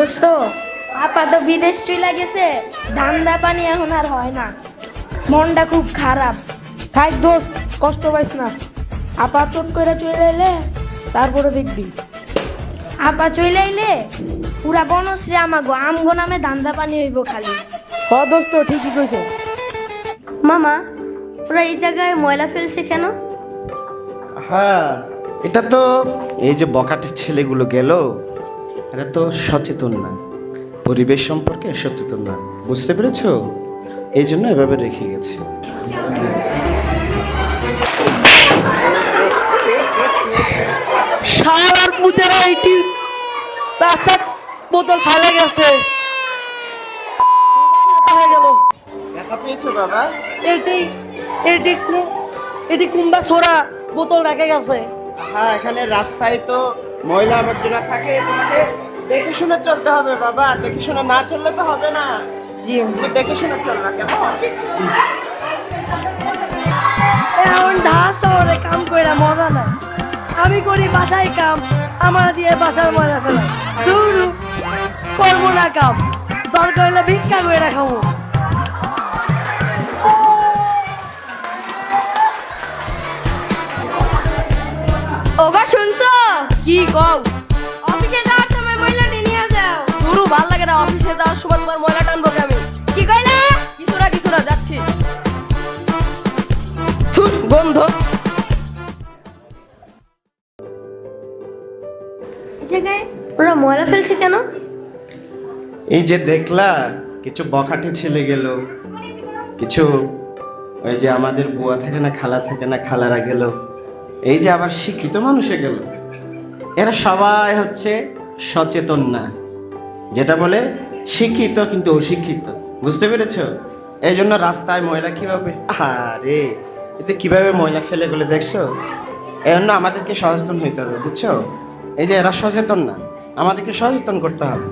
দোস্ত আপা তো বিদেশ চলে গেছে ধান্দা পানি এখন আর হয় না। মনটা খুব খারাপ। থাক দোস্ত কষ্ট পাইস না। আপাতত করে চলে এলে তারপরে দেখবি। আপা চলে আইলে পুরা বনশ্রী আমাগো আমগো নামে ধান্দা পানি হইব খালি। হ দোস্ত ঠিকই কইছে। মামা ওরা এই জায়গায় ময়লা ফেলছে কেন? হ্যাঁ এটা তো এই যে বকাটের ছেলেগুলো গেল এটা তো সচেতন না। পরিবেশ সম্পর্কে সচেতন না। বুঝতে পেরেছ? এই জন্য এভাবে রেখে গেছে। শালার পুতেরা এইটি রাস্তার বোতল ফেলে গেছে। হয়ে গেল। দেখা পেয়েছ বাবা? এটি এটি এটি কুম্বা ছোড়া বোতল রেখে গেছে। হ্যাঁ এখানে রাস্তায় তো ময়লা আবর্জনা থাকে তোমাকে দেখে শুনে চলতে হবে বাবা দেখে শুনে না চললে তো হবে না। দেখে শুনে চলবে কেমন? এখন শহরে কাম করে মজা নাই। আমি করি বাসায় কাম আমার দিয়ে বাসার ময়লা ফেলাই দূর করব না কাম দরকার হলে ভিক্ষা করে খাব। ওগো শুনছো? কি কও? না অফিসে যাওয়ার সময় তোমার ময়লা টানবো আমি কি কইলা? কিছু না কিছু না যাচ্ছি থুর, গন্ধ জায়গায় ওরা ময়লা ফেলছে কেন? এই যে দেখলা কিছু বখাটে ছেলে গেল। কিছু ওই যে আমাদের বুয়া থাকে না খালা থাকে না খালারা গেল। এই যে আবার শিক্ষিত মানুষে গেল। এরা সবাই হচ্ছে সচেতন না। যেটা বলে শিক্ষিত কিন্তু অশিক্ষিত বুঝতে পেরেছ এই জন্য রাস্তায় ময়লা কীভাবে আরে এতে কীভাবে ময়লা ফেলে গেলে দেখছ এই জন্য আমাদেরকে সচেতন হইতে হবে বুঝছ এই যে এরা সচেতন না আমাদেরকে সচেতন করতে হবে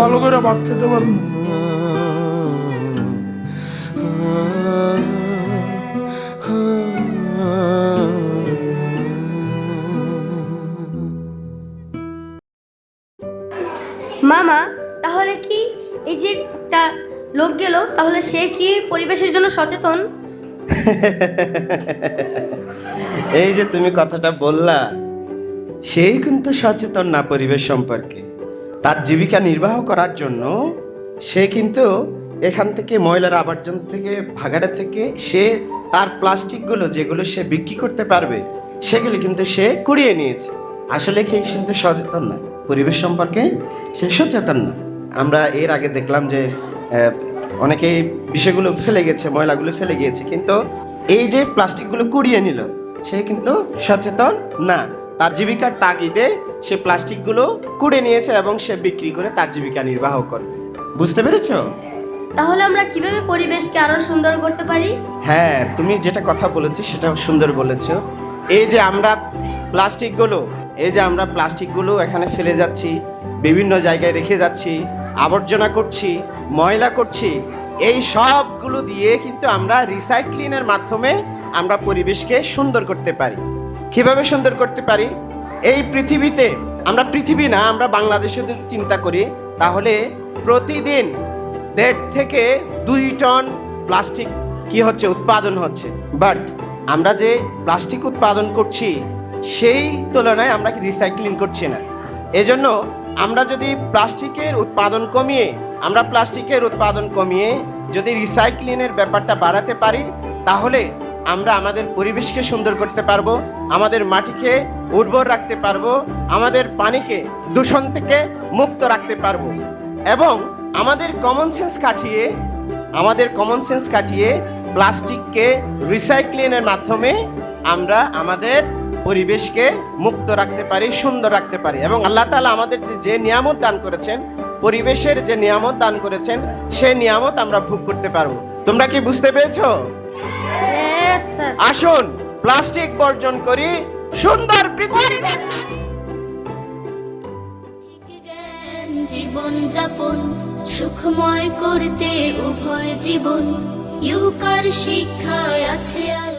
ভালো করে ভাত খেতে পারব মামা তাহলে কি এই যে একটা লোক গেল তাহলে সে কি পরিবেশের জন্য সচেতন? এই যে তুমি কথাটা বললা সেই কিন্তু সচেতন না পরিবেশ সম্পর্কে। তার জীবিকা নির্বাহ করার জন্য সে কিন্তু এখান থেকে ময়লার আবর্জন থেকে, ভাগাড়া থেকে সে তার প্লাস্টিকগুলো যেগুলো সে বিক্রি করতে পারবে, সেগুলো কিন্তু সে কুড়িয়ে নিয়েছে। আসলে কি কিন্তু সচেতন না? পরিবেশ সম্পর্কে সে সচেতন না। আমরা এর আগে দেখলাম যে অনেকেই বিষয়গুলো ফেলে গেছে, ময়লাগুলো ফেলে গিয়েছে, কিন্তু এই যে প্লাস্টিকগুলো কুড়িয়ে নিল, সে কিন্তু সচেতন না। তার জীবিকার তাগিদে সে প্লাস্টিকগুলো কুড়ে নিয়েছে এবং সে বিক্রি করে তার জীবিকা নির্বাহ করবে। বুঝতে পেরেছ? তাহলে আমরা কীভাবে পরিবেশকে আরও সুন্দর করতে পারি? হ্যাঁ তুমি যেটা কথা বলেছ সেটা সুন্দর বলেছ। এই যে আমরা প্লাস্টিকগুলো এই যে আমরা প্লাস্টিকগুলো এখানে ফেলে যাচ্ছি বিভিন্ন জায়গায় রেখে যাচ্ছি আবর্জনা করছি ময়লা করছি এই সবগুলো দিয়ে কিন্তু আমরা রিসাইক্লিংয়ের মাধ্যমে আমরা পরিবেশকে সুন্দর করতে পারি। কীভাবে সুন্দর করতে পারি? এই পৃথিবীতে, আমরা পৃথিবী না, আমরা বাংলাদেশে যদি চিন্তা করি, তাহলে প্রতিদিন দেড় থেকে দুই টন প্লাস্টিক কি হচ্ছে, উৎপাদন হচ্ছে। বাট আমরা যে প্লাস্টিক উৎপাদন করছি, সেই তুলনায় আমরা রিসাইক্লিং করছি না। এজন্য আমরা যদি প্লাস্টিকের উৎপাদন কমিয়ে, আমরা প্লাস্টিকের উৎপাদন কমিয়ে যদি রিসাইক্লিংয়ের ব্যাপারটা বাড়াতে পারি, তাহলে আমরা আমাদের পরিবেশকে সুন্দর করতে পারব, আমাদের মাটিকে উর্বর রাখতে পারব, আমাদের পানিকে দূষণ থেকে মুক্ত রাখতে পারব এবং আমাদের কমন সেন্স কাটিয়ে, আমাদের কমন সেন্স কাটিয়ে প্লাস্টিককে রিসাইক্লিংয়ের মাধ্যমে আমরা আমাদের পরিবেশকে মুক্ত রাখতে পারি, সুন্দর রাখতে পারি এবং আল্লাহ তালা আমাদের যে- নিয়ামত দান করেছেন, পরিবেশের যে নিয়ামত দান করেছেন, সেই নিয়ামত আমরা ভোগ করতে পারব তোমরা কি বুঝতে পেরেছ. আসুন প্লাস্টিক বর্জন করি সুন্দর পৃথিবী। জীবন যাপন সুখময় করতে উভয় জীবন। ইউকার শিক্ষায় আছে আর